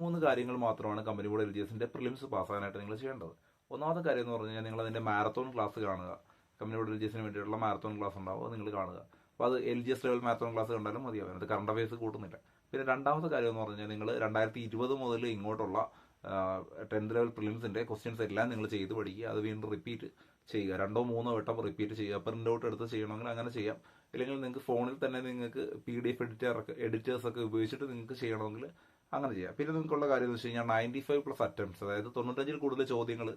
മൂന്ന് കാര്യങ്ങൾ മാത്രമാണ് കമ്പനി ബോർഡ് എൽ ജി എസിന്റെ പ്രിലിംസ് പാസ്സാകാനായിട്ട് നിങ്ങൾ ചെയ്യേണ്ടത്. ഒന്നാമത്തെ കാര്യം എന്ന് പറഞ്ഞു കഴിഞ്ഞാൽ നിങ്ങൾ അതിന്റെ മാരത്തോൺ ക്ലാസ് കാണുക. കമ്പനി ബോർഡ് എൽ ജി എസിന് വേണ്ടിയിട്ടുള്ള മാരത്തോൺ ക്ലാസ് ഉണ്ടാവും അത് നിങ്ങൾ കാണുക. അപ്പോൾ അത് L G S level marathon class കണ്ടാലും മതിയാവും അതിനകത്ത് കറണ്ട് അഫയേഴ്സ് കൂട്ടുന്നില്ല. പിന്നെ രണ്ടാമത്തെ കാര്യം എന്ന് പറഞ്ഞാൽ നിങ്ങൾ രണ്ടായിരത്തി ഇരുപത് മുതൽ ഇങ്ങോട്ടുള്ള ടെൻത്ത് ലെവൽ പ്രിലിംസിന്റെ ക്വസ്റ്റ്യൻസ് എല്ലാം നിങ്ങൾ ചെയ്ത് പഠിക്കുക. അത് വീണ്ടും റിപ്പീറ്റ് ചെയ്യുക. രണ്ടോ മൂന്നോ വട്ടം റിപ്പീറ്റ് ചെയ്യുക. പ്രിന്റ് ഔട്ട് എടുത്ത് ചെയ്യണമെങ്കിൽ അങ്ങനെ ചെയ്യാം. ഇല്ലെങ്കിൽ നിങ്ങൾക്ക് ഫോണിൽ തന്നെ നിങ്ങൾക്ക് P D F editor editors ഒക്കെ ഉപയോഗിച്ചിട്ട് നിങ്ങൾക്ക് ചെയ്യണമെങ്കിൽ അങ്ങനെ ചെയ്യാം. പിന്നെ നിങ്ങൾക്കുള്ള കാര്യം എന്ന് വെച്ച് കഴിഞ്ഞാൽ നയന്റി ഫൈവ് പ്ലസ് അറ്റംപ്റ്റ്സ് അതായത് തൊണ്ണൂറ്റഞ്ചിൽ കൂടുതൽ ചോദ്യങ്ങൾ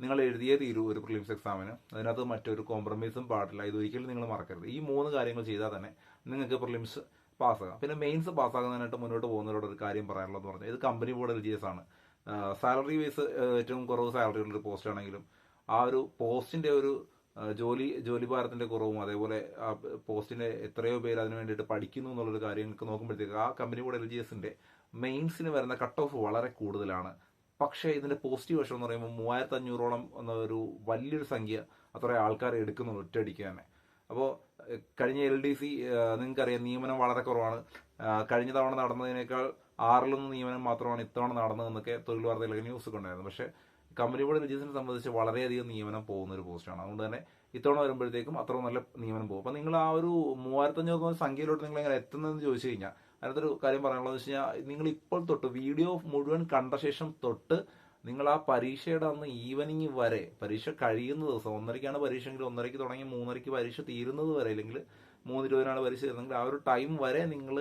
നിങ്ങൾ എഴുതിയേ തീരൂ ഒരു പ്രിലിംസ് എക്സാമിന് അതിനകത്ത് മറ്റൊരു കോംപ്രമൈസും പാടില്ല. ഇത് ഒരിക്കലും നിങ്ങൾ മറക്കരുത്. ഈ മൂന്ന് കാര്യങ്ങൾ ചെയ്താൽ തന്നെ നിങ്ങൾക്ക് പ്രിലിംസ് പാസ്സാകാം. പിന്നെ മെയിൻസ് പാസ്സാകുന്നതിനായിട്ട് മുന്നോട്ട് പോകുന്നവരോട് ഒരു കാര്യം പറയാനുള്ളതെന്ന് പറഞ്ഞാൽ ഇത് company board L G S ആണ് സാലറി വൈസ് ഏറ്റവും കുറവ് സാലറി ഉള്ളൊരു പോസ്റ്റ് ആണെങ്കിലും ആ ഒരു പോസ്റ്റിന്റെ ഒരു ജോലി ജോലി ഭാരത്തിന്റെ കുറവും അതേപോലെ ആ പോസ്റ്റിന്റെ എത്രയോ പേര് അതിന് വേണ്ടിയിട്ട് പഠിക്കുന്നു എന്നുള്ളൊരു കാര്യങ്ങൾക്ക് നോക്കുമ്പോഴത്തേക്ക് ആ കമ്പനി ബോർഡ് എൽ ജി എസിന്റെ മെയിൻസിന് വരുന്ന കട്ട് ഓഫ് വളരെ കൂടുതലാണ്. പക്ഷേ ഇതിന്റെ പോസിറ്റീവ് വശം എന്ന് പറയുമ്പോൾ മൂവായിരത്തി അഞ്ഞൂറോളം എന്ന ഒരു വലിയൊരു സംഖ്യ അത്ര ആൾക്കാർ എടുക്കുന്നുള്ളൂ ഒറ്റയടിക്ക് തന്നെ അപ്പോൾ കഴിഞ്ഞ എൽ ഡി സി നിങ്ങൾക്കറിയാം നിയമനം വളരെ കുറവാണ്. കഴിഞ്ഞ തവണ നടന്നതിനേക്കാൾ ആറിൽ ആറിലൊന്ന് നിയമനം മാത്രമാണ് ഇത്തവണ നടന്നതെന്നൊക്കെ തൊഴിൽ വാർത്തയിലൊക്കെ ന്യൂസ് ഒക്കെ ഉണ്ടായിരുന്നു. പക്ഷേ കമ്പനി ബോർഡ് സംബന്ധിച്ച് വളരെയധികം നിയമനം പോകുന്ന ഒരു പോസ്റ്റാണ് അതുകൊണ്ട് തന്നെ ഇത്തവണ വരുമ്പോഴത്തേക്കും അത്ര നല്ല നിയമനം പോകും. അപ്പം നിങ്ങൾ ആ ഒരു മൂവായിരത്തഞ്ഞൂറ് സംഖ്യയിലോട്ട് നിങ്ങൾ എങ്ങനെ എത്തുന്നതെന്ന് ചോദിച്ചു കഴിഞ്ഞാൽ അതിനകത്തൊരു കാര്യം പറയാനുള്ളത് വെച്ച് കഴിഞ്ഞാൽ നിങ്ങൾ ഇപ്പോൾ തൊട്ട് വീഡിയോ മുഴുവൻ കണ്ട ശേഷം തൊട്ട് നിങ്ങൾ ആ പരീക്ഷയുടെ അന്ന് ഈവനിങ് വരെ പരീക്ഷ കഴിയുന്ന ദിവസം ഒന്നരയ്ക്കാണ് പരീക്ഷ എങ്കിൽ ഒന്നരയ്ക്ക് തുടങ്ങി മൂന്നരയ്ക്ക് പരീക്ഷ തീരുന്നത് വരെ അല്ലെങ്കിൽ മൂന്ന് ഇരുപതിനാണ് പരീക്ഷ തീരുന്നെങ്കിൽ ആ ഒരു ടൈം വരെ നിങ്ങൾ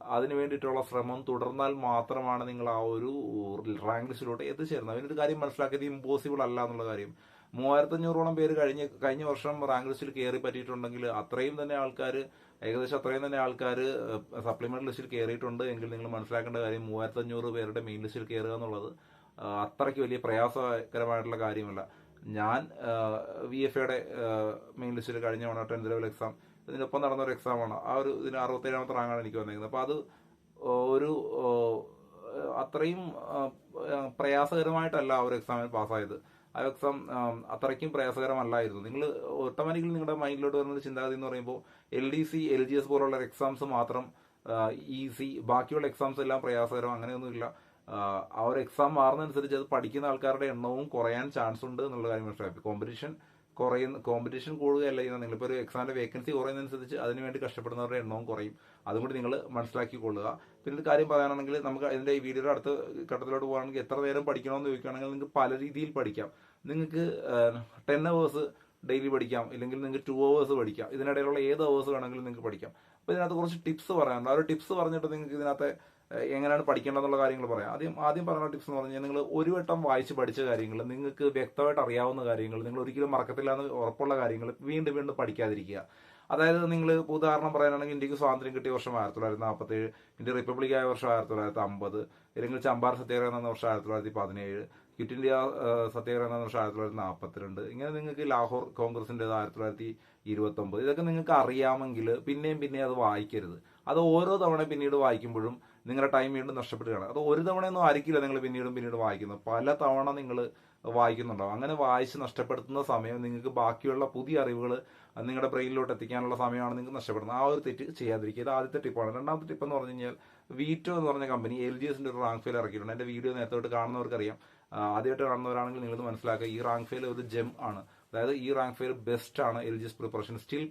അതിന് വേണ്ടിയിട്ടുള്ള ശ്രമം തുടർന്നാൽ മാത്രമാണ് നിങ്ങൾ ആ ഒരു റാങ്ക് ലിസ്റ്റിലോട്ട് എത്തിച്ചേരുന്നത്. അതിനൊരു കാര്യം മനസ്സിലാക്കിയത് ഇമ്പോസിബിൾ അല്ല എന്നുള്ള കാര്യം. മൂവായിരത്തഞ്ഞൂറോളം പേര് കഴിഞ്ഞ കഴിഞ്ഞ വർഷം റാങ്ക് ലിസ്റ്റിൽ കയറി പറ്റിയിട്ടുണ്ടെങ്കിൽ അത്രയും തന്നെ ആൾക്കാർ ഏകദേശം അത്രയും തന്നെ ആൾക്കാർ സപ്ലിമെന്റ് ലിസ്റ്റിൽ കയറിയിട്ടുണ്ട് എങ്കിൽ നിങ്ങൾ മനസ്സിലാക്കേണ്ട കാര്യം മൂവായിരത്തഞ്ഞൂറ് പേരുടെ മെയിൻ ലിസ്റ്റിൽ കയറുക എന്നുള്ളത് അത്രയ്ക്ക് വലിയ പ്രയാസകരമായിട്ടുള്ള കാര്യമല്ല. ഞാൻ വി എഫ് എയുടെ മെയിൻ ലിസ്റ്റിൽ കഴിഞ്ഞ തവണ ടെൻത്ത് ലെവൽ എക്സാം ഇതിനൊപ്പം നടന്ന ഒരു എക്സാമാണ് ആ ഒരു ഇതിന് അറുപത്തേഴാമത്തെ റാങ്കാണ് എനിക്ക് വന്നിരിക്കുന്നത് അപ്പോൾ അത് ഒരു അത്രയും പ്രയാസകരമായിട്ടല്ല ആ ഒരു എക്സാമിൽ പാസ്സായത് ആ അത്രയ്ക്കും പ്രയാസകരമല്ലായിരുന്നു. നിങ്ങൾ ഓട്ടോമാറ്റിക്കലി നിങ്ങളുടെ മൈൻഡിലോട്ട് വരുന്ന ചിന്താഗതി എന്ന് പറയുമ്പോൾ L D C L G S പോലുള്ള എക്സാംസ് മാത്രം ഈസി ബാക്കിയുള്ള എക്സാംസ് എല്ലാം പ്രയാസകരം അങ്ങനെയൊന്നുമില്ല. ആ ഒരു എക്സാം മാറുന്നതനുസരിച്ച് അത് പഠിക്കുന്ന ആൾക്കാരുടെ എണ്ണവും കുറയാൻ ചാൻസ് ഉണ്ട് എന്നുള്ള കാര്യം മനസ്സിലാക്കി കോമ്പറ്റീഷൻ കുറയുന്ന കോമ്പറ്റീഷൻ കൂടുകയല്ല ചെയ്യുന്നത്. നിങ്ങളിപ്പോൾ ഒരു എക്സാമിന്റെ വേക്കൻസി കുറയുന്നതനുസരിച്ച് അതിനുവേണ്ടി കഷ്ടപ്പെടുന്നവരുടെ എണ്ണവും കുറയും. അതും കൂടി നിങ്ങൾ മനസ്സിലാക്കിക്കൊള്ളുക. പിന്നെ ഒരു കാര്യം പറയാനാണെങ്കിൽ നമുക്ക് അതിന്റെ ഈ വീഡിയോയുടെ അടുത്ത ഘട്ടത്തിലോട്ട് പോകുകയാണെങ്കിൽ എത്ര നേരം പഠിക്കണമെന്ന് ചോദിക്കുകയാണെങ്കിൽ നിങ്ങൾക്ക് പല രീതിയിൽ പഠിക്കാം. നിങ്ങൾക്ക് ടെൻ അവേഴ്സ് ഡെയിലി പഠിക്കാം. ഇല്ലെങ്കിൽ നിങ്ങൾക്ക് ടു അവേഴ്സ് പഠിക്കാം. ഇതിനിടയിലുള്ള ഏത് അവേഴ്സ് വേണമെങ്കിലും നിങ്ങൾക്ക് പഠിക്കാം. അപ്പോൾ ഇതിനകത്ത് കുറച്ച് ടിപ്സ് പറയാനുണ്ട്. ആ ഒരു ടിപ്സ് പറഞ്ഞിട്ട് നിങ്ങൾക്ക് ഇതിനകത്ത് എങ്ങനെയാണ് പഠിക്കേണ്ടതെന്നുള്ള കാര്യങ്ങൾ പറയാം. ആദ്യം ആദ്യം പറയുന്ന ടിപ്സ് എന്ന് പറഞ്ഞാൽ നിങ്ങൾ ഒരു വട്ടം വായിച്ച് പഠിച്ച കാര്യങ്ങൾ നിങ്ങൾക്ക് വ്യക്തമായിട്ട് അറിയാവുന്ന കാര്യങ്ങൾ നിങ്ങൾ ഒരിക്കലും മറക്കത്തില്ല എന്ന് ഉറപ്പുള്ള കാര്യങ്ങൾ വീണ്ടും വീണ്ടും പഠിക്കാതിരിക്കുക. അതായത് നിങ്ങൾ ഉദാഹരണം പറയാനാണെങ്കിൽ ഇന്ത്യയ്ക്ക് സ്വാതന്ത്ര്യം കിട്ടിയ വർഷം ആയിരത്തി തൊള്ളായിരത്തി നാൽപ്പത്തി ഏഴ് ഇന്ത്യ റിപ്പബ്ലിക് ആയ വർഷം ആയിരത്തി തൊള്ളായിരത്തി അമ്പത് അല്ലെങ്കിൽ ചമ്പാർ സത്യാഗ്രഹം എന്ന വർഷം ആയിരത്തി തൊള്ളായിരത്തി പതിനേഴ് ക്വിറ്റ് ഇന്ത്യ സത്യാഗ്രഹം എന്ന വർഷം ആയിരത്തി തൊള്ളായിരത്തി നാൽപ്പത്തിരണ്ട് ഇങ്ങനെ നിങ്ങൾക്ക് ലാഹോർ കോൺഗ്രസിന്റെ ആയിരത്തി തൊള്ളായിരത്തി ഇരുപത്തൊമ്പത് ഇതൊക്കെ നിങ്ങൾക്ക് അറിയാമെങ്കിൽ പിന്നെയും പിന്നെയും അത് വായിക്കരുത്. അത് ഓരോ തവണ പിന്നീട് വായിക്കുമ്പോഴും നിങ്ങളുടെ ടൈം വീണ്ടും നഷ്ടപ്പെടുകയാണ്. അത് ഒരു തവണയൊന്നും ആയിരിക്കില്ല നിങ്ങൾ പിന്നീടും പിന്നീട് വായിക്കുന്നത്. പല തവണ നിങ്ങൾ വായിക്കുന്നുണ്ടാവും. അങ്ങനെ വായിച്ച് നഷ്ടപ്പെടുത്തുന്ന സമയം നിങ്ങൾക്ക് ബാക്കിയുള്ള പുതിയ അറിവുകൾ നിങ്ങളുടെ ബ്രെയിനിലോട്ട് എത്തിക്കാനുള്ള സമയമാണ് നിങ്ങൾക്ക് നഷ്ടപ്പെടുന്നത്. ആ ഒരു തെറ്റ് ചെയ്യാതിരിക്കുക. ഇത് ആദ്യത്തെ ടിപ്പാണ് രണ്ടാമത്തെ ടിപ്പ് എന്ന് പറഞ്ഞു കഴിഞ്ഞാൽ വീറ്റോ എന്ന് പറഞ്ഞ കമ്പനി എൽ ജി എസിന്റെ ഒരു റാങ്ക് ഫെയിൽ ഇറക്കിയിട്ടുണ്ട്. എന്റെ വീഡിയോ നേരത്തോട്ട് കാണുന്നവർക്കറിയാം. ആദ്യമായിട്ട് കാണുന്നവരാണെങ്കിൽ നിങ്ങൾ മനസ്സിലാക്കുക. ഈ റാങ്ക് ഫെയിൽ ഒരു ജെം ആണ്. അതായത് ഈ റാങ്ക് ഫെയിൽ ബെസ്റ്റ് ആണ് L G S preparation still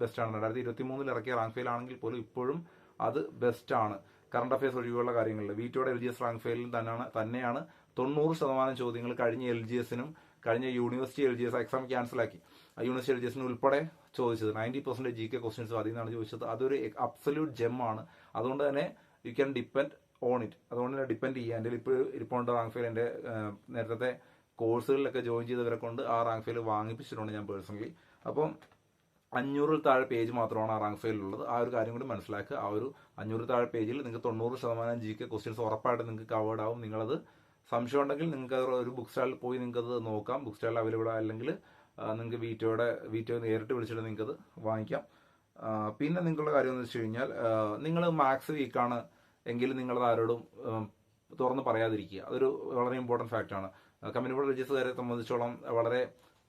best ആണ്. രണ്ടായിരത്തി ഇരുപത്തി മൂന്നിൽ ഇറക്കിയ റാങ്ക് ഫെയിൽ ആണെങ്കിൽ പോലും ഇപ്പോഴും അത് ബെസ്റ്റാണ് കറണ്ട് അഫയേഴ്സ് ഒഴികെയുള്ള കാര്യങ്ങളിൽ. വീറ്റോയുടെ എൽ ജി എസ് റാങ്ക് ഫെയിലിൽ തന്നെയാണ് തന്നെയാണ് തൊണ്ണൂറ് ശതമാനം ചോദ്യങ്ങൾ കഴിഞ്ഞ എൽ ജി എസിനും കഴിഞ്ഞ university L G S exam ക്യാൻസലാക്കി university L G എസിന് ഉൾപ്പെടെ ചോദിച്ചത്. Ninety percent G K questions അതിൽ നിന്നാണ് ചോദിച്ചത്. അതൊരു അബ്സല്യൂട്ട് ജെം ആണ്. അതുകൊണ്ട് തന്നെ you can depend on it അതുകൊണ്ട് തന്നെ ഡിപ്പെൻഡ് ചെയ്യുക. എന്റെ ഇപ്പോൾ ഇരിപ്പുണ്ട് റാങ്ക് ഫെയിൽ എന്റെ നേരത്തെ കോഴ്സുകളിലൊക്കെ ജോയിൻ ചെയ്തവരെ കൊണ്ട് ആ റാങ്ക് ഫെയിൽ വാങ്ങിപ്പിച്ചിട്ടുണ്ട് ഞാൻ പേഴ്സണലി അപ്പം അഞ്ഞൂറിൽ താഴെ പേജ് മാത്രമാണ് ആ റാങ്ക് ഫയലിലുള്ളത്. ആ ഒരു കാര്യം കൂടി മനസ്സിലാക്കുക. ആ ഒരു അഞ്ഞൂറിൽ താഴെ പേജിൽ നിങ്ങൾക്ക് തൊണ്ണൂറ് ശതമാനം ജി കെ ക്വസ്റ്റ്യൻസ് ഉറപ്പായിട്ട് നിങ്ങൾക്ക് കവേർഡ് ആവും. നിങ്ങളത് സംശയം ഉണ്ടെങ്കിൽ നിങ്ങൾക്ക് ഒരു ബുക്ക് സ്റ്റാളിൽ പോയി നിങ്ങൾക്ക് അത് നോക്കാം ബുക്ക് സ്റ്റാളിൽ അവൈലബിൾ അല്ലെങ്കിൽ നിങ്ങൾക്ക് വീറ്റോയുടെ വീറ്റോ നേരിട്ട് വിളിച്ചിട്ട് നിങ്ങൾക്ക് അത് വാങ്ങിക്കാം പിന്നെ നിങ്ങളുടെ കാര്യം എന്ന് വെച്ച് കഴിഞ്ഞാൽ നിങ്ങൾ മാത്സ് വീക്കാണ് എങ്കിൽ നിങ്ങളത് ആരോടും തുറന്ന് പറയാതിരിക്കുക. അതൊരു വളരെ ഇമ്പോർട്ടന്റ് ഫാക്റ്റാണ് ബോർഡ് രജിസ്റ്ററുകാരെ സംബന്ധിച്ചോളം വളരെ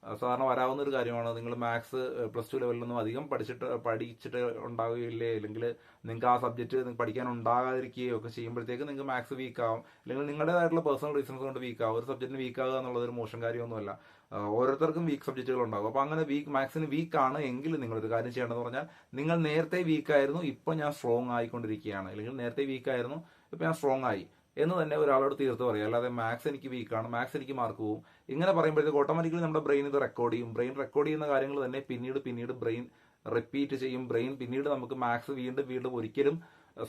സാധാരണ വരാവുന്ന ഒരു കാര്യമാണ്. നിങ്ങൾ മാത്സ് പ്ലസ് ടു ലെവലിലൊന്നും അധികം പഠിച്ചിട്ട് പഠിച്ചിട്ട് ഉണ്ടാവുകയില്ലേ? അല്ലെങ്കിൽ നിങ്ങൾക്ക് ആ സബ്ജക്റ്റ് നിങ്ങൾക്ക് പഠിക്കാൻ ഉണ്ടാകാതിരിക്കുകയോ ഒക്കെ ചെയ്യുമ്പോഴത്തേക്ക് നിങ്ങൾക്ക് മാത്സ് വീക്ക് ആവും. അല്ലെങ്കിൽ നിങ്ങളുടേതായിട്ടുള്ള പേഴ്സണൽ റീസൺസ് കൊണ്ട് വീക്ക് ആവും. ഒരു സബ്ജക്റ്റിന് വീക്ക് ആവുക എന്നുള്ളത് ഒരു മോശം കാര്യമൊന്നുമല്ല. ഓരോരുത്തർക്കും വീക്ക് സബ്ജക്റ്റുകൾ ഉണ്ടാകും. അപ്പോൾ അങ്ങനെ വീക്ക് മാത്സിന് വീക്ക് ആണ് എങ്കിൽ നിങ്ങളൊരു കാര്യം ചെയ്യേണ്ടതെന്ന് പറഞ്ഞാൽ നിങ്ങൾ നേരത്തെ വീക്ക് ആയിരുന്നു ഇപ്പോൾ ഞാൻ സ്ട്രോങ് ആയിക്കൊണ്ടിരിക്കുകയാണ്. അല്ലെങ്കിൽ നേരത്തെ വീക്ക് ആയിരുന്നു ഇപ്പോൾ ഞാൻ സ്ട്രോങ് ആയി. എന്ന് തന്നെ ഒരാളോട് തീർത്ത് പറയാം. അല്ലാതെ മാത്സ് എനിക്ക് വീക്കാണ് മാത്സ് എനിക്ക് മാർക്ക് പോകും ഇങ്ങനെ പറയുമ്പോഴത്തേക്ക് ഓട്ടോമാറ്റിക്കലി നമ്മുടെ ബ്രെയിൻ ഇത് റെക്കോർഡ് ചെയ്യും. ബ്രെയിൻ റെക്കോർഡ് ചെയ്യുന്ന കാര്യങ്ങൾ തന്നെ പിന്നീട് പിന്നീട് ബ്രെയിൻ റിപ്പീറ്റ് ചെയ്യും. ബ്രെയിൻ പിന്നീട് നമുക്ക് മാത്സ് വീണ്ടും വീണ്ടും ഒരിക്കലും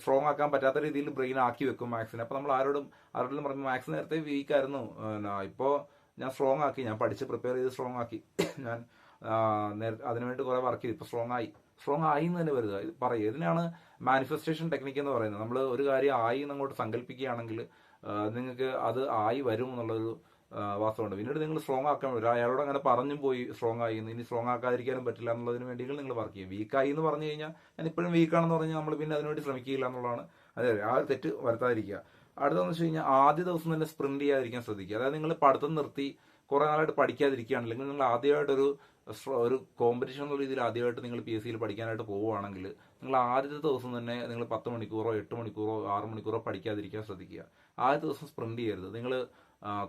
സ്ട്രോങ് ആക്കാൻ പറ്റാത്ത രീതിയിൽ ബ്രെയിൻ ആക്കി വെക്കും മാത്സിനെ അപ്പോൾ നമ്മൾ ആരോടും ആരോടും പറഞ്ഞു മാത്സ് നേരത്തെ വീക്കായിരുന്നു ഇപ്പോൾ ഞാൻ സ്ട്രോങ് ആക്കി. ഞാൻ പഠിച്ച് പ്രിപ്പയർ ചെയ്ത് സ്ട്രോങ് ആക്കി. ഞാൻ അതിനുവേണ്ടി കുറെ വർക്ക് ചെയ്തു. ഇപ്പൊ സ്ട്രോങ് ആയി. സ്ട്രോങ് ആയി എന്ന് തന്നെ വരുക പറയുക പറയും ഇതിനാണ് മാനിഫെസ്റ്റേഷൻ ടെക്നിക്ക് എന്ന് പറയുന്നത്. നമ്മൾ ഒരു കാര്യം ആയി എന്ന് അങ്ങോട്ട് സങ്കല്പിക്കുകയാണെങ്കിൽ നിങ്ങൾക്ക് അത് ആയി വരും എന്നുള്ളൊരു വാസ്തവമുണ്ട്. പിന്നീട് നിങ്ങൾ സ്ട്രോങ് ആക്കാൻ പറ്റും. അയാളോട് അങ്ങനെ പറഞ്ഞും പോയി സ്ട്രോങ് ആയി. ഇനി സ്ട്രോങ് ആക്കാതിരിക്കാനും പറ്റില്ല എന്നുള്ളതിന് വേണ്ടി നിങ്ങൾ വർക്ക് ചെയ്യും വീക്കായി എന്ന് പറഞ്ഞു കഴിഞ്ഞാൽ ഞാൻ ഇപ്പോഴും വീക്കാണെന്ന് പറഞ്ഞാൽ നമ്മൾ പിന്നെ അതിനുവേണ്ടി ശ്രമിക്കുകയില്ല എന്നുള്ളതാണ് അതെ ആ തെറ്റ് വരുത്താതിരിക്കുക. അടുത്തതെന്ന് വെച്ച് കഴിഞ്ഞാൽ ആദ്യ ദിവസം തന്നെ സ്പ്രിന്റ് ചെയ്യാതിരിക്കാൻ ശ്രദ്ധിക്കുക. അതായത് നിങ്ങൾ പഠിത്തം നിർത്തി കുറെ നാളായിട്ട് പഠിക്കാതിരിക്കുകയാണ് അല്ലെങ്കിൽ നിങ്ങൾ ആദ്യമായിട്ടൊരു ഒരു കോമ്പറ്റീഷൻ എന്നുള്ള രീതിയിൽ ആദ്യമായിട്ട് നിങ്ങൾ പി എസ് സിയിൽ പഠിക്കാനായിട്ട് പോവുകയാണെങ്കിൽ നിങ്ങൾ ആദ്യത്തെ ദിവസം തന്നെ നിങ്ങൾ പത്ത് മണിക്കൂറോ എട്ട് മണിക്കൂറോ ആറ് മണിക്കൂറോ പഠിക്കാതിരിക്കാൻ ശ്രദ്ധിക്കുക. ആദ്യത്തെ ദിവസം സ്പ്രിന്റ് ചെയ്യരുത്. നിങ്ങൾ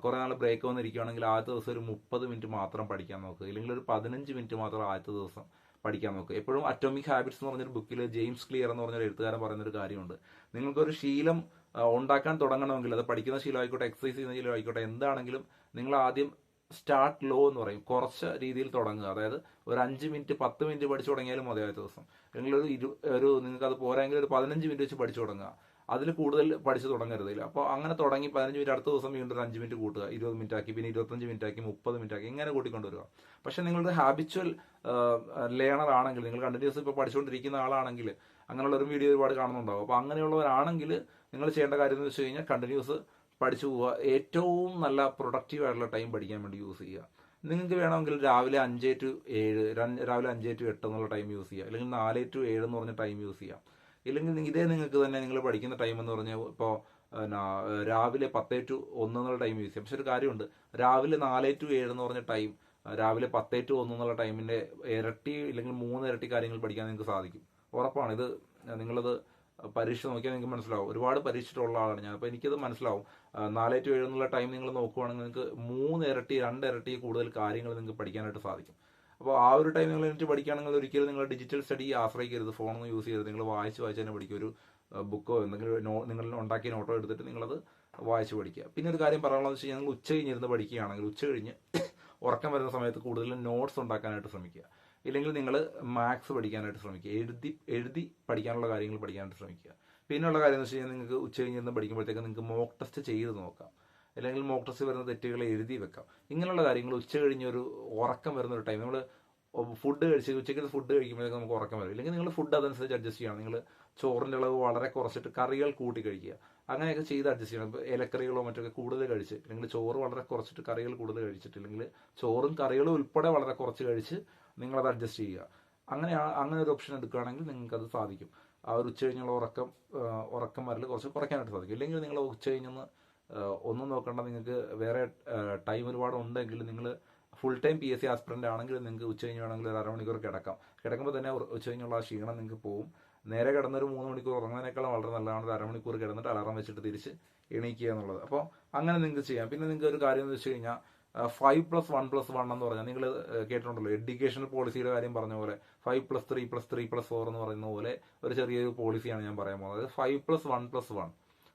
കുറേ നാൾ ബ്രേക്ക് വന്നിരിക്കുകയാണെങ്കിൽ ആദ്യത്തെ ദിവസം ഒരു മുപ്പത് മിനിറ്റ് മാത്രം പഠിക്കാൻ നോക്കുക. ഇല്ലെങ്കിൽ ഒരു പതിനഞ്ച് മിനിറ്റ് മാത്രം ആദ്യത്തെ ദിവസം പഠിക്കാൻ നോക്കുക. എപ്പോഴും അറ്റോമിക് ഹാബിറ്റ്സ് എന്ന് പറഞ്ഞൊരു ബുക്കിൽ ജെയിംസ് ക്ലിയർ എന്ന് പറഞ്ഞൊരു എഴുത്തുകാരൻ പറയുന്നൊരു കാര്യമുണ്ട്. നിങ്ങൾക്കൊരു ശീലം ഉണ്ടാക്കാൻ തുടങ്ങണമെങ്കിൽ അത് പഠിക്കുന്ന ശീലമായിക്കോട്ടെ എക്സസൈസ് ചെയ്യുന്ന ശീലമായിക്കോട്ടെ എന്താണെങ്കിലും നിങ്ങൾ ആദ്യം സ്റ്റാർട്ട് ലോ എന്ന് പറയും. കുറച്ച് രീതിയിൽ തുടങ്ങുക. അതായത് ഒരു അഞ്ച് മിനിറ്റ് പത്ത് മിനിറ്റ് പഠിച്ചു തുടങ്ങിയാലും മതി ആദ്യത്തെ ദിവസം. അല്ലെങ്കിൽ ഒരു ഇരു ഒരു നിങ്ങൾക്ക് അത് പോരായെങ്കിൽ ഒരു പതിനഞ്ച് മിനിറ്റ് വെച്ച് പഠിച്ചു തുടങ്ങുക. അതിൽ കൂടുതൽ പഠിച്ചു തുടങ്ങരുത് അപ്പോൾ അങ്ങനെ തുടങ്ങി പതിനഞ്ച് മിനിറ്റ് അടുത്ത ദിവസം വീണ്ടും ഒരു അഞ്ച് മിനിറ്റ് കൂട്ടുക. ഇരുപത് മിനിറ്റ് ആക്കി പിന്നെ ഇരുപത്തഞ്ച് മിനിറ്റ് ആക്കി മുപ്പത് മിനിറ്റ് ആക്കി ഇങ്ങനെ കൂട്ടിക്കൊണ്ടുവരിക പക്ഷേ നിങ്ങളുടെ ഹാബിച്വൽ ലേണർ ആണെങ്കിൽ നിങ്ങൾ കണ്ടിന്യൂസ് ഇപ്പോൾ പഠിച്ചുകൊണ്ടിരിക്കുന്ന ആളാണെങ്കിൽ അങ്ങനെയുള്ള ഒരു വീഡിയോ ഒരുപാട് കാണുന്നുണ്ടാവും. അപ്പോൾ അങ്ങനെയുള്ളവരാണെങ്കിൽ നിങ്ങൾ ചെയ്യേണ്ട കാര്യം എന്ന് വെച്ച് കഴിഞ്ഞാൽ കണ്ടിന്യൂസ് പഠിച്ചു പോവുക. ഏറ്റവും നല്ല പ്രൊഡക്റ്റീവ് ആയിട്ടുള്ള ടൈം പഠിക്കാൻ വേണ്ടി യൂസ് ചെയ്യുക. നിങ്ങൾക്ക് വേണമെങ്കിൽ രാവിലെ അഞ്ച് ടു ഏഴ് രാവിലെ അഞ്ച് ടു എട്ട് എന്നുള്ള ടൈം യൂസ് ചെയ്യുക. അല്ലെങ്കിൽ നാല് ടു ഏഴ് എന്ന് പറഞ്ഞ ടൈം യൂസ് ചെയ്യാം. ഇല്ലെങ്കിൽ ഇതേ നിങ്ങൾക്ക് തന്നെ നിങ്ങൾ പഠിക്കുന്ന ടൈം എന്ന് പറഞ്ഞാൽ ഇപ്പോൾ രാവിലെ പത്ത് ടു ഒന്ന് എന്നുള്ള ടൈം യൂസ് ചെയ്യാം. പക്ഷെ ഒരു കാര്യമുണ്ട്. രാവിലെ നാല് ടു ഏഴ് എന്ന് പറഞ്ഞ ടൈം രാവിലെ പത്ത് ടു ഒന്ന് എന്നുള്ള ടൈമിന്റെ ഇരട്ടി ഇല്ലെങ്കിൽ മൂന്ന് ഇരട്ടി കാര്യങ്ങൾ പഠിക്കാൻ നിങ്ങൾക്ക് സാധിക്കും. ഉറപ്പാണ്. ഇത് നിങ്ങളത് പരീക്ഷ നോക്കിയാൽ നിങ്ങൾക്ക് മനസ്സിലാവും. ഒരുപാട് പരീക്ഷിച്ചിട്ടുള്ള ആളാണ് ഞാൻ. അപ്പോൾ എനിക്കത് മനസ്സിലാവും. നാല് ടു ഏഴ് എന്നുള്ള ടൈം നിങ്ങൾ നോക്കുവാണെങ്കിൽ നിങ്ങൾക്ക് മൂന്ന് ഇരട്ടി രണ്ട് ഇരട്ടി കൂടുതൽ കാര്യങ്ങൾ നിങ്ങൾക്ക് പഠിക്കാനായിട്ട് സാധിക്കും. അപ്പോൾ ആ ഒരു ടൈം നിങ്ങൾ എനിക്ക് പഠിക്കുകയാണെങ്കിൽ ഒരിക്കലും നിങ്ങൾ ഡിജിറ്റൽ സ്റ്റഡി ആശ്രയിക്കരുത്. ഫോണൊന്നും യൂസ് ചെയ്യരുത്. നിങ്ങൾ വായിച്ച് വായിച്ച് തന്നെ പഠിക്കുക. ഒരു ബുക്കോ എന്തെങ്കിലും നോ നിങ്ങൾ ഉണ്ടാക്കിയ നോട്ടോ എടുത്തിട്ട് നിങ്ങളത് വായിച്ച് പഠിക്കുക. പിന്നെ ഒരു കാര്യം പറയാനുള്ളത് വെച്ച് കഴിഞ്ഞാൽ നിങ്ങൾ ഉച്ച കഴിഞ്ഞിരുന്ന് പഠിക്കുകയാണെങ്കിൽ ഉച്ച കഴിഞ്ഞ് ഉറക്കം വരുന്ന സമയത്ത് കൂടുതലും നോട്ട്സ് ഉണ്ടാക്കാനായിട്ട് ശ്രമിക്കുക. ഇല്ലെങ്കിൽ നിങ്ങൾ മാത്സ് പഠിക്കാനായിട്ട് ശ്രമിക്കുക. എഴുതി എഴുതി പഠിക്കാനുള്ള കാര്യങ്ങൾ പഠിക്കാനായിട്ട് ശ്രമിക്കുക. പിന്നെയുള്ള കാര്യം എന്ന് വെച്ച് കഴിഞ്ഞാൽ നിങ്ങൾക്ക് ഉച്ച കഴിഞ്ഞിരുന്ന് പഠിക്കുമ്പോഴത്തേക്ക് നിങ്ങൾക്ക് മോക്ക് ടെസ്റ്റ് ചെയ്ത് നോക്കാം. അല്ലെങ്കിൽ മോക്ക് ടെസ്റ്റ് വരുന്ന തെറ്റുകൾ എഴുതി വെക്കാം. ഇങ്ങനെയുള്ള കാര്യങ്ങൾ ഉച്ച കഴിഞ്ഞ് ഒരു ഉറക്കം വരുന്ന ഒരു ടൈം നമ്മൾ ഫുഡ് കഴിച്ച് ഉച്ചയ്ക്ക് ഫുഡ് കഴിക്കുമ്പോഴേക്ക് നമുക്ക് ഉറക്കം വരും. ഇല്ലെങ്കിൽ നിങ്ങൾ ഫുഡ് അതനുസരിച്ച് അഡ്ജസ്റ്റ് ചെയ്യണം നിങ്ങൾ ചോറിന്റെ അളവ് വളരെ കുറച്ചിട്ട് കറികൾ കൂട്ടി കഴിക്കുക. അങ്ങനെയൊക്കെ ചെയ്ത് അഡ്ജസ്റ്റ് ചെയ്യണം. ഇപ്പോൾ ഇലക്കറികളോ മറ്റൊക്കെ കൂടുതൽ കഴിച്ച് അല്ലെങ്കിൽ ചോറ് വളരെ കുറച്ചിട്ട് കറികൾ കൂടുതൽ കഴിച്ചിട്ട് അല്ലെങ്കിൽ ചോറും കറികളും ഉൾപ്പെടെ വളരെ കുറച്ച് കഴിച്ച് നിങ്ങളത് അഡ്ജസ്റ്റ് ചെയ്യുക. അങ്ങനെ അങ്ങനെ ഒരു ഓപ്ഷൻ എടുക്കുകയാണെങ്കിൽ നിങ്ങൾക്ക് അത് സാധിക്കും. ആ ഒരു ഉച്ച കഴിഞ്ഞുള്ള ഉറക്കം ഉറക്കം വരൽ കുറച്ച് കുറയ്ക്കാനായിട്ട് സാധിക്കും. ഇല്ലെങ്കിൽ നിങ്ങൾ ഉച്ച കഴിഞ്ഞൊന്ന് ഒന്നും നോക്കേണ്ട നിങ്ങൾക്ക് വേറെ ടൈം ഒരുപാട് ഉണ്ടെങ്കിൽ നിങ്ങൾ full time P S C aspirant ആണെങ്കിൽ നിങ്ങൾക്ക് ഉച്ച കഴിഞ്ഞ് വേണമെങ്കിൽ ഒരു അരമണിക്കൂർ കിടക്കാം. കിടക്കുമ്പോൾ തന്നെ ഉച്ച കഴിഞ്ഞുള്ള ആ ക്ഷീണം നിങ്ങൾക്ക് പോകും നേരെ കിടന്നൊരു മൂന്ന് മണിക്കൂർ ഉറങ്ങുന്നതിനേക്കാളും വളരെ നല്ലതാണ് ഒരു അരമണിക്കൂർ കിടന്നിട്ട് അലാറം വെച്ചിട്ട് തിരിച്ച് എണീക്കുക എന്നുള്ളത്. അപ്പോൾ അങ്ങനെ നിങ്ങൾക്ക് ചെയ്യാം. പിന്നെ നിങ്ങൾക്ക് ഒരു കാര്യം എന്ന് വെച്ച് കഴിഞ്ഞാൽ five plus one plus one എന്ന് പറഞ്ഞാൽ നിങ്ങൾ കേട്ടിട്ടുണ്ടല്ലോ എഡ്യൂക്കേഷണൽ പോളിസിയുടെ കാര്യം പറഞ്ഞ പോലെ five plus three plus three plus four എന്ന് പറയുന്ന പോലെ ഒരു ചെറിയൊരു പോളിസിയാണ് ഞാൻ പറയാൻ പോകുന്നത്. അതായത് five plus one plus one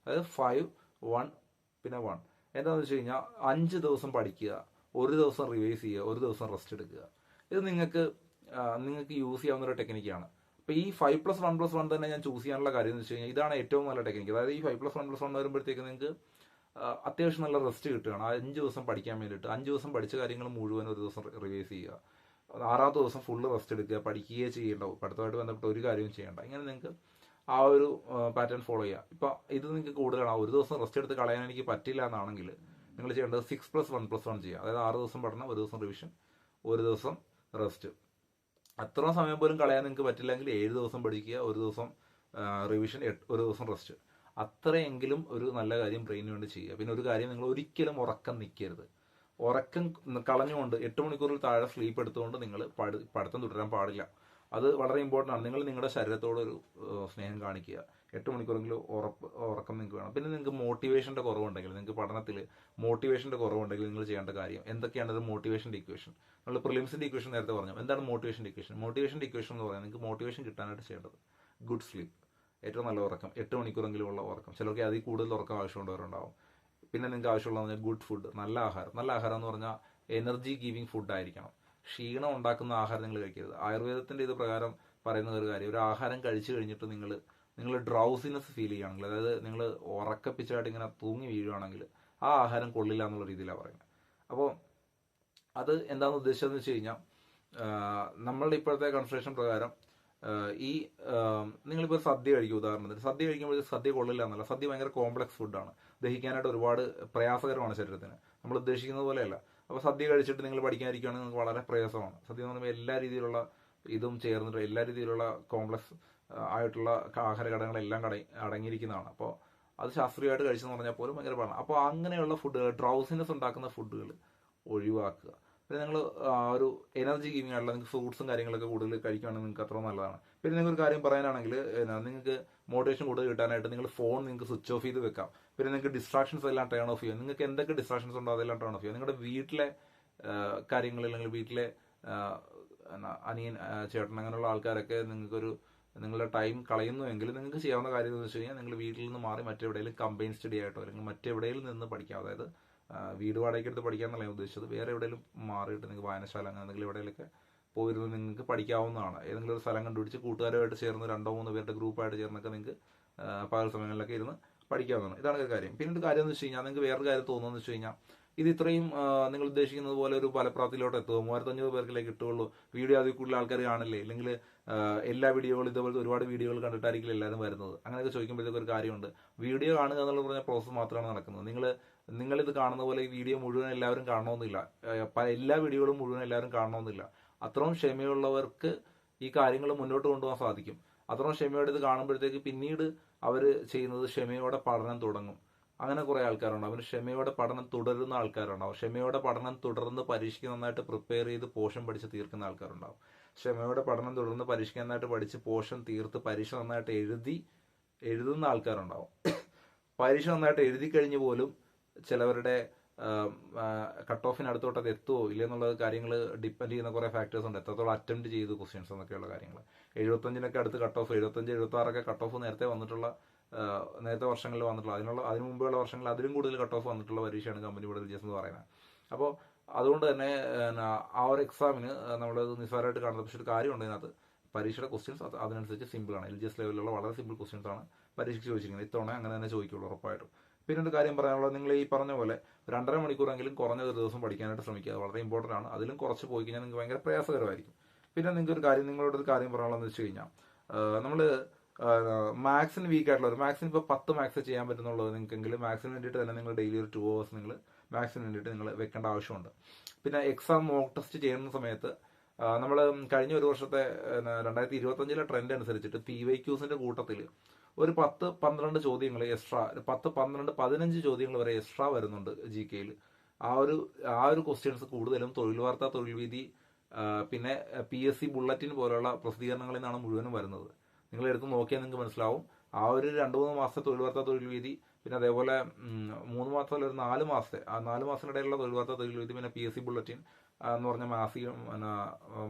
അതായത് ഫൈവ് വൺ പിന്നെ വൺ എന്താണെന്ന് വെച്ച് കഴിഞ്ഞാൽ അഞ്ച് ദിവസം പഠിക്കുക ഒരു ദിവസം റിവൈസ് ചെയ്യുക ഒരു ദിവസം റെസ്റ്റ് എടുക്കുക. ഇത് നിങ്ങൾക്ക് നിങ്ങൾക്ക് യൂസ് ചെയ്യാവുന്ന ഒരു ടെക്നിക്കാണ് അപ്പോൾ ഈ five plus one plus one തന്നെ ഞാൻ ചൂസ് ചെയ്യാനുള്ള കാര്യം എന്ന് വെച്ച് കഴിഞ്ഞാൽ ഇതാണ് ഏറ്റവും നല്ല ടെക്നിക്ക് അതായത് ഈ five plus one plus one വരുമ്പോഴത്തേക്ക് നിങ്ങൾക്ക് അത്യാവശ്യം നല്ല റെസ്റ്റ് കിട്ടുകയാണ്. അഞ്ച് ദിവസം പഠിക്കാൻ വേണ്ടിയിട്ട്. അഞ്ച് ദിവസം പഠിച്ച കാര്യങ്ങൾ മുഴുവൻ ഒരു ദിവസം റിവൈസ് ചെയ്യുക. ആറാമത്തെ ദിവസം ഫുള്ള് റെസ്റ്റ് എടുക്കുക പഠിക്കുകയേ ചെയ്യേണ്ടാവും പഠിത്തമായിട്ട് ബന്ധപ്പെട്ട ഒരു കാര്യവും ചെയ്യേണ്ട. ഇങ്ങനെ നിങ്ങൾക്ക് ആ ഒരു പാറ്റേൺ ഫോളോ ചെയ്യുക ഇപ്പം ഇത് നിങ്ങൾക്ക് കൂടുതലാണ്. ഒരു ദിവസം റെസ്റ്റ് എടുത്ത് കളയാൻ എനിക്ക് പറ്റില്ല എന്നാണെങ്കിൽ നിങ്ങൾ ചെയ്യേണ്ടത് six plus one plus one ചെയ്യുക. അതായത് ആറ് ദിവസം പഠനം ഒരു ദിവസം റിവിഷൻ ഒരു ദിവസം റെസ്റ്റ് അത്ര സമയം പോലും കളയാൻ നിങ്ങൾക്ക് പറ്റില്ലെങ്കിൽ ഏഴ് ദിവസം പഠിക്കുക ഒരു ദിവസം റിവിഷൻ ഒരു ദിവസം റെസ്റ്റ് അത്രയെങ്കിലും ഒരു നല്ല കാര്യം ബ്രെയിനിന് വേണ്ടി ചെയ്യുക. പിന്നെ ഒരു കാര്യം നിങ്ങൾ ഒരിക്കലും ഉറക്കം നിൽക്കരുത്. ഉറക്കം കളഞ്ഞുകൊണ്ട് എട്ട് മണിക്കൂറിൽ താഴെ സ്ലീപ്പ് എടുത്തുകൊണ്ട് നിങ്ങൾ പഠി പഠിത്തം തുടരാൻ പാടില്ല. അത് വളരെ ഇമ്പോർട്ടന്റ് ആണ്. നിങ്ങൾ നിങ്ങളുടെ ശരീരത്തോട് ഒരു സ്നേഹം കാണിക്കുക. എട്ട് മണിക്കൂറെങ്കിലും ഉറപ്പ് ഉറക്കം നിങ്ങൾക്ക് വേണം. പിന്നെ നിങ്ങൾക്ക് മോട്ടിവേഷന്റെ കുറവുണ്ടെങ്കിൽ നിങ്ങൾക്ക് പഠനത്തിൽ മോട്ടിവേഷന്റെ കുറവുണ്ടെങ്കിൽ നിങ്ങൾ ചെയ്യേണ്ട കാര്യം എന്തൊക്കെയാണ്? മോട്ടിവേഷന്റെ ഇക്വേഷൻ നമ്മൾ പ്രിലിംസിന്റെ ഇക്വേഷൻ നേരത്തെ പറഞ്ഞു. എന്താണ് മോട്ടിവേഷന്റെ ഇക്വേഷൻ മോട്ടിവേഷന്റെ ഇക്വേഷൻ എന്ന് പറയുന്നത് നിങ്ങൾക്ക് മോട്ടിവേഷൻ കിട്ടാനായിട്ട് ചെയ്യേണ്ടത് ഗുഡ് സ്ലീപ്പ് ഏറ്റവും നല്ല ഉറക്കം എട്ട് മണിക്കൂറെങ്കിലും ഉള്ള ഉറക്കം. ചിലർക്ക് അതിൽ കൂടുതൽ ഉറക്കം ആവശ്യമുള്ളവരുണ്ടാവും. പിന്നെ നിങ്ങൾക്ക് ആവശ്യമുള്ളതെന്ന് പറഞ്ഞാൽ ഗുഡ് ഫുഡ് നല്ല ആഹാരം. നല്ല ആഹാരം എന്ന് പറഞ്ഞാൽ എനർജി ഗീവിങ് ഫുഡ് ആയിരിക്കണം. ക്ഷീണം ഉണ്ടാക്കുന്ന ആഹാരം നിങ്ങൾ കഴിക്കരുത്. ആയുർവേദത്തിന്റെ ഇത് പ്രകാരം പറയുന്ന ഒരു കാര്യം ഒരു ആഹാരം കഴിച്ചു കഴിഞ്ഞിട്ട് നിങ്ങൾ നിങ്ങൾ ഡ്രൗസിനെസ് ഫീൽ ചെയ്യുകയാണെങ്കിൽ അതായത് നിങ്ങൾ ഉറക്കപ്പിച്ചായിട്ട് ഇങ്ങനെ തൂങ്ങി വീഴുകയാണെങ്കിൽ ആ ആഹാരം കൊള്ളില്ല എന്നുള്ള രീതിയിലാണ് പറയുന്നത്. അപ്പോൾ അത് എന്താണെന്ന് ഉദ്ദേശിച്ചതെന്ന് വെച്ച് കഴിഞ്ഞാൽ നമ്മളുടെ ഇപ്പോഴത്തെ കൺസ്ട്രക്ഷൻ പ്രകാരം ഈ നിങ്ങളിപ്പോൾ സദ്യ കഴിക്കും ഉദാഹരണത്തിന്. സദ്യ കഴിക്കുമ്പോൾ സദ്യ കൊള്ളില്ല എന്നല്ല സദ്യ ഭയങ്കര കോംപ്ലക്സ് ഫുഡാണ് ദഹിക്കാനായിട്ട് ഒരുപാട് പ്രയാസകരമാണ് ശരീരത്തിന്. നമ്മൾ ഉദ്ദേശിക്കുന്നത് പോലെയല്ല. അപ്പോൾ സദ്യ കഴിച്ചിട്ട് നിങ്ങൾ പഠിക്കാതിരിക്കുകയാണെങ്കിൽ നിങ്ങൾക്ക് വളരെ പ്രയാസമാണ്. സദ്യ എന്ന് പറയുമ്പോൾ എല്ലാ രീതിയിലുള്ള ഇതും ചേർന്നിട്ട് എല്ലാ രീതിയിലുള്ള കോംപ്ലക്സ് ആയിട്ടുള്ള ആഹാര ഘടകങ്ങളെല്ലാം കട അടങ്ങിയിരിക്കുന്നതാണ്. അപ്പോൾ അത് ശാസ്ത്രീയമായിട്ട് കഴിച്ചെന്ന് പറഞ്ഞാൽ പോലും ഭയങ്കര പാടാണ്. അപ്പോൾ അങ്ങനെയുള്ള ഫുഡുകൾ ഡ്രൗസിനെസ് ഉണ്ടാക്കുന്ന ഫുഡുകൾ ഒഴിവാക്കുക. പിന്നെ നിങ്ങൾ ഒരു എനർജി ഗിവിംഗ് ആയിട്ടുള്ള നിങ്ങൾക്ക് ഫ്രൂട്ട്സും കാര്യങ്ങളൊക്കെ കൂടുതൽ കഴിക്കുകയാണെങ്കിൽ നിങ്ങൾക്ക് അത്ര നല്ലതാണ്. പിന്നെ നിങ്ങൾക്ക് ഒരു കാര്യം പറയാനാണെങ്കിൽ നിങ്ങൾക്ക് മോട്ടിവേഷൻ കൂടുതൽ കിട്ടാനായിട്ട് നിങ്ങൾ ഫോൺ നിങ്ങൾക്ക് സ്വിച്ച് ഓഫ് ചെയ്ത് വെക്കാം. പിന്നെ നിങ്ങൾക്ക് ഡിസ്ട്രാക്ഷൻസ് എല്ലാം ടേൺ ഓഫ് ചെയ്യാം. നിങ്ങൾക്ക് എന്തൊക്കെ ഡിസ്ട്രാക്ഷൻസ് ഉണ്ടോ അതെല്ലാം ടേൺ ഓഫ് ചെയ്യാം. നിങ്ങളുടെ വീട്ടിലെ കാര്യങ്ങൾ അല്ലെങ്കിൽ വീട്ടിലെ അനിയൻ ചേട്ടൻ അങ്ങനെയുള്ള ആൾക്കാരൊക്കെ നിങ്ങൾക്കൊരു നിങ്ങളുടെ ടൈം കളയുന്നുവെങ്കിൽ നിങ്ങൾക്ക് ചെയ്യാവുന്ന കാര്യം എന്ന് വെച്ച് കഴിഞ്ഞാൽ നിങ്ങൾ വീട്ടിൽ നിന്ന് മാറി മറ്റെവിടെയെങ്കിലും കമ്പൈൻ സ്റ്റഡി ആയിട്ടോ അല്ലെങ്കിൽ മറ്റെവിടെയിൽ നിന്ന് പഠിക്കാം. അതായത് വീട് വാടകയ്ക്ക് എടുത്ത് പഠിക്കാന്നല്ല ഞാൻ ഉദ്ദേശിച്ചത്. വേറെ എവിടെയെങ്കിലും മാറിയിട്ട് നിങ്ങൾക്ക് വായനശാല അങ്ങനെ എന്തെങ്കിലും എവിടെയെങ്കിലൊക്കെ പോയിരുന്ന് നിങ്ങൾക്ക് പഠിക്കാവുന്നതാണ്. ഏതെങ്കിലും ഒരു സ്ഥലം കണ്ടുപിടിച്ച് കൂട്ടുകാരുമായിട്ട് ചേർന്ന് രണ്ടോ മൂന്നോ പേരുടെ ഗ്രൂപ്പായിട്ട് ചേർന്നൊക്കെ നിങ്ങൾക്ക് പകൽ സമയങ്ങളിലൊക്കെ ഇരുന്ന് പഠിക്കാവുന്നതാണ്. ഇതാണ് ഒരു കാര്യം. പിന്നീട് കാര്യം എന്ന് വെച്ച് കഴിഞ്ഞാൽ നിങ്ങൾക്ക് വേറൊരു കാര്യം തോന്നുന്നു വെച്ച് കഴിഞ്ഞാൽ ഇത് ഇത്രയും നിങ്ങൾ ഉദ്ദേശിക്കുന്നത് പോലെ ഒരു ഫലപ്രാപ്തിയിലോട്ട് എത്തുമോ? മൂവായിരത്തഞ്ഞൂറ് പേർക്കിലേക്ക് കിട്ടുള്ളൂ വീഡിയോ അതിൽ കൂടുതൽ ആൾക്കാർ കാണില്ലേ? അല്ലെങ്കിൽ എല്ലാ വീഡിയോകളും ഇതുപോലത്തെ ഒരുപാട് വീഡിയോകൾ കണ്ടിട്ടായിരിക്കില്ല എല്ലാവരും വരുന്നത്? അങ്ങനെയൊക്കെ ചോദിക്കുമ്പോഴത്തേക്ക് ഒരു കാര്യമുണ്ട്. വീഡിയോ കാണുക എന്നുള്ള പറഞ്ഞ പ്രോസസ്സ് മാത്രമാണ് നടക്കുന്നത്. നിങ്ങൾ നിങ്ങളിത് കാണുന്ന പോലെ ഈ വീഡിയോ മുഴുവൻ എല്ലാവരും കാണണമെന്നില്ല എല്ലാ വീഡിയോകളും മുഴുവൻ എല്ലാവരും കാണണമെന്നില്ല അത്രയും ക്ഷമയുള്ളവർക്ക് ഈ കാര്യങ്ങൾ മുന്നോട്ട് കൊണ്ടുപോകാൻ സാധിക്കും. അത്രയും ക്ഷമയോടെ ഇത് കാണുമ്പോഴത്തേക്ക് പിന്നീട് അവർ ചെയ്യുന്നത് ക്ഷമയോടെ പഠനം തുടങ്ങും. അങ്ങനെ കുറെ ആൾക്കാരുണ്ട്. അവർ ക്ഷമയോടെ പഠനം തുടരുന്ന ആൾക്കാരുണ്ടാവും. ക്ഷമയോടെ പഠനം തുടർന്ന് പരീക്ഷയ്ക്ക് നന്നായിട്ട് പ്രിപ്പയർ ചെയ്ത് പോഷൻ പഠിച്ച് തീർക്കുന്ന ആൾക്കാരുണ്ടാവും. ക്ഷമയോടെ പഠനം തുടർന്ന് പരീക്ഷയ്ക്ക് നന്നായിട്ട് പഠിച്ച് പോഷൻ തീർത്ത് പരീക്ഷ നന്നായിട്ട് എഴുതി എഴുതുന്ന ആൾക്കാരുണ്ടാവും. പരീക്ഷ നന്നായിട്ട് എഴുതി കഴിഞ്ഞ് പോലും ചിലവരുടെ കട്ട് ഓഫിന് അടുത്തോട്ട് അത് എത്തുമോ ഇല്ലെന്നുള്ള കാര്യങ്ങൾ ഡിപ്പെൻഡ് ചെയ്യുന്ന കുറേ ഫാക്ടേഴ്സ് ഉണ്ട്. എത്രത്തോളം അറ്റംപ്റ്റ് ചെയ്തു ക്വസ്റ്റ്യൻസ് എന്നൊക്കെയുള്ള കാര്യങ്ങൾ. എഴുപത്തഞ്ചിനൊക്കെ അടുത്ത് കട്ട് ഓഫ് എഴുപത്തഞ്ച് എഴുപത്തി ആറൊക്കെ കട്ട് ഓഫ് നേരത്തെ വന്നിട്ടുള്ള നേരത്തെ വർഷങ്ങളിൽ വന്നിട്ടുള്ള അതിനുള്ള അതിന് മുമ്പുള്ള വർഷങ്ങളിൽ അതിലും കൂടുതൽ കട്ട് ഓഫ് വന്നിട്ടുള്ള പരീക്ഷയാണ് കമ്പനി ബോർഡ് വിജയസ് എന്ന് പറയുന്നത്. അപ്പോൾ അതുകൊണ്ട് തന്നെ ആ ഒരു എക്സാമിന് നമ്മൾ നിസ്സാരമായിട്ട് കാണുന്നത്. പക്ഷേ ഒരു കാര്യമുണ്ട് അതിനകത്ത് പരീക്ഷയുടെ ക്വസ്റ്റ്യൻസ് അതിനനുസരിച്ച് സിമ്പിളാണ് എൽ ജി എസ് ലെവലിലുള്ള വളരെ സിമ്പിൾ ക്വസ്റ്റ്യൻസ് ആണ് പരീക്ഷയ്ക്ക് ചോദിച്ചിരിക്കുന്നത്. ഇത്തവണ അങ്ങനെ തന്നെ ചോദിക്കുള്ളൂ ഉറപ്പായിട്ടും. പിന്നെ ഒരു കാര്യം പറയാനുള്ളത് നിങ്ങൾ ഈ പറഞ്ഞ പോലെ രണ്ടര മണിക്കൂറെങ്കിലും കുറഞ്ഞ ഒരു ദിവസം പഠിക്കാനായിട്ട് ശ്രമിക്കുക. അത് വളരെ ഇമ്പോർട്ടന്റ് ആണ്. അതിലും കുറച്ച് പോയി കഴിഞ്ഞാൽ നിങ്ങൾക്ക് ഭയങ്കര പ്രയാസകരമായിരിക്കും. പിന്നെ നിങ്ങൾക്ക് ഒരു കാര്യം നിങ്ങളോട് ഒരു കാര്യം പറയാനുള്ളതെന്ന് വെച്ച് കഴിഞ്ഞാൽ നമ്മൾ മാത്സിന് വീക്ക് ആയിട്ടുള്ള മാത്സിന് ഇപ്പോൾ പത്ത് മാത്സ് ചെയ്യാൻ പറ്റുന്നുള്ളത് നിങ്ങൾക്കെങ്കിലും മാത്സിന് വേണ്ടിയിട്ട് തന്നെ നിങ്ങൾ ഡെയിലി ഒരു ടു അവേഴ്സ് നിങ്ങൾ മാത്സിന് വേണ്ടിയിട്ട് നിങ്ങൾ വെക്കേണ്ട ആവശ്യമുണ്ട്. പിന്നെ എക്സാം മോക്ക് ടെസ്റ്റ് ചെയ്യുന്ന സമയത്ത് നമ്മൾ കഴിഞ്ഞ ഒരു വർഷത്തെ രണ്ടായിരത്തി ഇരുപത്തഞ്ചിലെ ട്രെൻഡ് അനുസരിച്ചിട്ട് പി വൈ ക്യൂസിന്റെ കൂട്ടത്തിൽ ഒരു പത്ത് പന്ത്രണ്ട് ചോദ്യങ്ങൾ എക്സ്ട്രാ പത്ത് പന്ത്രണ്ട് പതിനഞ്ച് ചോദ്യങ്ങൾ വരെ എക്സ്ട്രാ വരുന്നുണ്ട് ജി കെയിൽ ആ ഒരു ആ ഒരു ക്വസ്റ്റ്യൻസ് കൂടുതലും തൊഴിൽ വാർത്താ തൊഴിൽ വീതി പിന്നെ പി എസ് സി ബുള്ളറ്റിൻ പോലുള്ള പ്രസിദ്ധീകരണങ്ങളിൽ നിന്നാണ് മുഴുവനും വരുന്നത്. നിങ്ങൾ എടുത്ത് നോക്കിയാൽ നിങ്ങൾക്ക് മനസ്സിലാവും. ആ ഒരു രണ്ട് മൂന്ന് മാസത്തെ തൊഴിൽ വാർത്താ തൊഴിൽ വീതി പിന്നെ അതേപോലെ മൂന്ന് മാസം അല്ല ഒരു നാല് മാസത്തെ ആ നാല് മാസത്തിനിടയിലുള്ള തൊഴിൽ വാർത്താ തൊഴിൽ വീതി പിന്നെ പി എസ് സി ബുള്ളറ്റിൻ എന്ന് പറഞ്ഞ മാസിക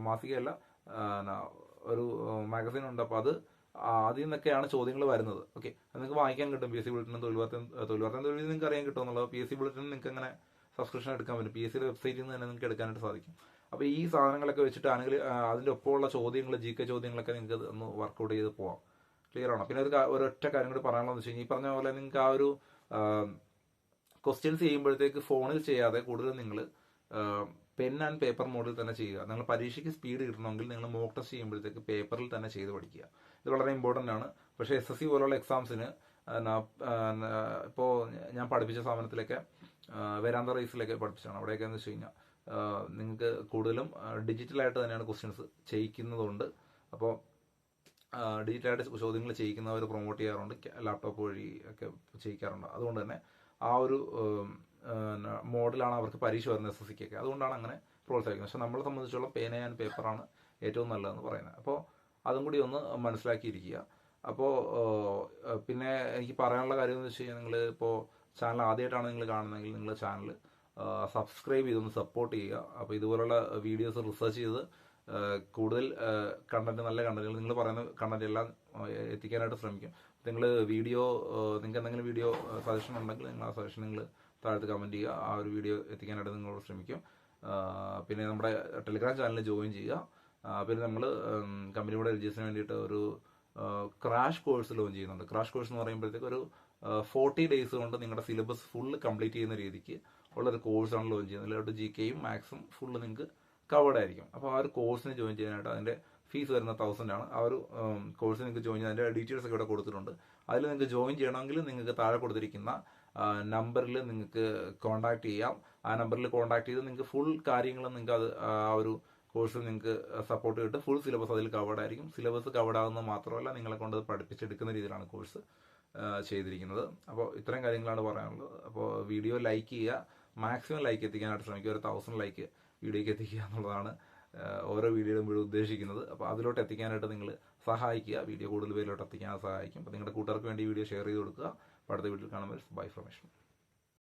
മാസികയല്ല ഒരു മാഗസിൻ ഉണ്ട്. അപ്പോൾ അത് അതിൽ നിന്നൊക്കെയാണ് ചോദ്യങ്ങൾ വരുന്നത്. ഓക്കെ അത് നിങ്ങൾക്ക് വാങ്ങിക്കാൻ കിട്ടും പി എസ് സി ബുള്ളറ്റിനും തൊഴിൽ വാർത്ത തൊഴിൽ നിങ്ങൾക്ക് അറിയാൻ കിട്ടുമെന്നുള്ളത് പി എസ് സി ബുള്ളറ്റിന് നിങ്ങൾക്ക് അങ്ങനെ സബ്സ്ക്രിപ്ഷൻ എടുക്കാൻ പറ്റും. പി എസ് സിയുടെ വെബ്സൈറ്റിൽ നിന്ന് തന്നെ നിങ്ങൾക്ക് എടുക്കാനായിട്ട് സാധിക്കും. അപ്പോൾ ഈ സാധനങ്ങളൊക്കെ വെച്ചിട്ടാണെങ്കിൽ അതിന്റെ ഒപ്പമുള്ള ചോദ്യങ്ങൾ ജി കെ ചോദ്യങ്ങളൊക്കെ നിങ്ങൾക്ക് ഒന്ന് വർക്കൗട്ട് ചെയ്ത് പോവാം. ക്ലിയർ ആണോ? പിന്നെ ഒരു ഒരൊറ്റ കാര്യം കൂടി പറയാനുള്ളത് വെച്ച് കഴിഞ്ഞാൽ ഈ പറഞ്ഞ പോലെ നിങ്ങൾക്ക് ആ ഒരു ക്വസ്റ്റ്യൻസ് ചെയ്യുമ്പോഴത്തേക്ക് ഫോണിൽ ചെയ്യാതെ കൂടുതൽ നിങ്ങൾ പെൻ ആൻഡ് പേപ്പർ മോഡിൽ തന്നെ ചെയ്യുക. നിങ്ങൾ പരീക്ഷയ്ക്ക് സ്പീഡ് കിട്ടണമെങ്കിൽ നിങ്ങൾ മോക്ക് ടെസ്റ്റ് ചെയ്യുമ്പോഴത്തേക്ക് പേപ്പറിൽ തന്നെ ചെയ്ത് പഠിക്കുക. ഇത് വളരെ ഇമ്പോർട്ടന്റ് ആണ്. പക്ഷേ എസ് എസ് സി പോലുള്ള എക്സാംസിന് ഇപ്പോൾ ഞാൻ പഠിപ്പിച്ച സ്ഥാപനത്തിലൊക്കെ വേരാന്ത റേസിലൊക്കെ പഠിപ്പിച്ചാണ് അവിടെയൊക്കെ എന്ന് വെച്ച് കഴിഞ്ഞാൽ നിങ്ങൾക്ക് കൂടുതലും ഡിജിറ്റലായിട്ട് തന്നെയാണ് ക്വസ്റ്റ്യൻസ് ചെയ്യിക്കുന്നതുകൊണ്ട് അപ്പോൾ ഡിജിറ്റലായിട്ട് ചോദ്യങ്ങൾ ചെയ്യിക്കുന്നവർ പ്രൊമോട്ട് ചെയ്യാറുണ്ട്. ലാപ്ടോപ്പ് വഴി ഒക്കെ ചെയ്യിക്കാറുണ്ട്. അതുകൊണ്ട് തന്നെ ആ ഒരു മോഡലാണ് അവർക്ക് പരീക്ഷ വരുന്നത് എസ് എസ് സിക്കൊക്കെ അതുകൊണ്ടാണ് അങ്ങനെ പ്രോത്സാഹിക്കുന്നത് പക്ഷെ നമ്മളെ സംബന്ധിച്ചോളം പേന ആൻഡ് പേപ്പറാണ് ഏറ്റവും നല്ലതെന്ന് പറയുന്നത്. അപ്പോൾ അതും കൂടി ഒന്ന് മനസ്സിലാക്കിയിരിക്കുക. അപ്പോൾ പിന്നെ എനിക്ക് പറയാനുള്ള കാര്യം എന്ന് വെച്ച് കഴിഞ്ഞാൽ നിങ്ങൾ ഇപ്പോൾ ചാനൽ ആദ്യമായിട്ടാണ് നിങ്ങൾ കാണുന്നതെങ്കിൽ നിങ്ങൾ ചാനൽ സബ്സ്ക്രൈബ് ചെയ്തൊന്ന് സപ്പോർട്ട് ചെയ്യുക. അപ്പോൾ ഇതുപോലുള്ള വീഡിയോസ് റിസർച്ച് ചെയ്ത് കൂടുതൽ കണ്ടന്റ് നല്ല കണ്ടന്റുകൾ നിങ്ങൾ പറയുന്ന കണ്ടന്റ് എല്ലാം എത്തിക്കാനായിട്ട് ശ്രമിക്കും. നിങ്ങൾ വീഡിയോ നിങ്ങൾക്ക് എന്തെങ്കിലും വീഡിയോ സജഷൻ ഉണ്ടെങ്കിൽ നിങ്ങൾ ആ സജഷൻ നിങ്ങൾ താഴത്ത് കമന്റ് ചെയ്യുക. ആ ഒരു വീഡിയോ എത്തിക്കാനായിട്ട് നിങ്ങളോട് ശ്രമിക്കും. പിന്നെ നമ്മുടെ ടെലിഗ്രാം ചാനലിൽ ജോയിൻ ചെയ്യുക. പിന്നെ നമ്മൾ കമ്പനിയുടെ രജിസ്റ്ററിന് വേണ്ടിയിട്ട് ഒരു ക്രാഷ് കോഴ്സ് ലോഞ്ച് ചെയ്യുന്നുണ്ട്. ക്രാഷ് കോഴ്സ് എന്ന് പറയുമ്പോഴത്തേക്ക് ഒരു ഫോർട്ടി ഡേയ്സ് കൊണ്ട് നിങ്ങളുടെ സിലബസ് ഫുള്ള് കംപ്ലീറ്റ് ചെയ്യുന്ന രീതിക്ക് ഉള്ളൊരു കോഴ്സാണ് ലോഞ്ച് ചെയ്യുന്നത്. അതിലോട്ട് ജി കെയും മാത്സും ഫുള്ള് നിങ്ങൾക്ക് കവേർഡ് ആയിരിക്കും. അപ്പോൾ ആ ഒരു കോഴ്സിന് ജോയിൻ ചെയ്യാനായിട്ട് അതിന്റെ ഫീസ് വരുന്ന തൗസൻഡ് ആണ്. ആ ഒരു കോഴ്സ് നിങ്ങൾക്ക് ജോയിൻ ചെയ്യാൻ അതിന്റെ ഡീറ്റെയിൽസ് ഒക്കെ ഇവിടെ കൊടുത്തിട്ടുണ്ട്. അതിൽ നിങ്ങൾക്ക് ജോയിൻ ചെയ്യണമെങ്കിൽ നിങ്ങൾക്ക് താഴെ കൊടുത്തിരിക്കുന്ന നമ്പറിൽ നിങ്ങൾക്ക് കോൺടാക്ട് ചെയ്യാം. ആ നമ്പറിൽ കോൺടാക്ട് ചെയ്ത് നിങ്ങൾക്ക് ഫുൾ കാര്യങ്ങളും നിങ്ങൾക്ക് അത് ആ ഒരു കോഴ്സിൽ നിങ്ങൾക്ക് സപ്പോർട്ട് കിട്ടും. ഫുൾ സിലബസ് അതിൽ കവേഡ് ആയിരിക്കും. സിലബസ് കവേഡ് ആകുന്നത് മാത്രമല്ല നിങ്ങളെ കൊണ്ട് പഠിപ്പിച്ചെടുക്കുന്ന രീതിയിലാണ് കോഴ്സ് ചെയ്തിരിക്കുന്നത്. അപ്പോൾ ഇത്രയും കാര്യങ്ങളാണ് പറയാനുള്ളത്. അപ്പോൾ വീഡിയോ ലൈക്ക് ചെയ്യുക മാക്സിമം ലൈക്ക് എത്തിക്കാനായിട്ട് ശ്രമിക്കുക. ഒരു തൗസൻഡ് ലൈക്ക് വീഡിയോയ്ക്ക് എത്തിക്കുക എന്നുള്ളതാണ് ഓരോ വീഡിയോയിലും ഇവിടെ ഉദ്ദേശിക്കുന്നത്. അപ്പോൾ അതിലോട്ട് എത്തിക്കാനായിട്ട് നിങ്ങൾ സഹായിക്കുക. വീഡിയോ കൂടുതൽ പേരിലോട്ട് എത്തിക്കാൻ സഹായിക്കും. അപ്പോൾ നിങ്ങളുടെ കൂട്ടുകാർക്ക് വേണ്ടി വീഡിയോ ഷെയർ ചെയ്ത് കൊടുക്കുക. അപ്പോൾ അടുത്ത വീട്ടിൽ കാണുമ്പോൾ. ബൈ ഫ്രമേഷൻ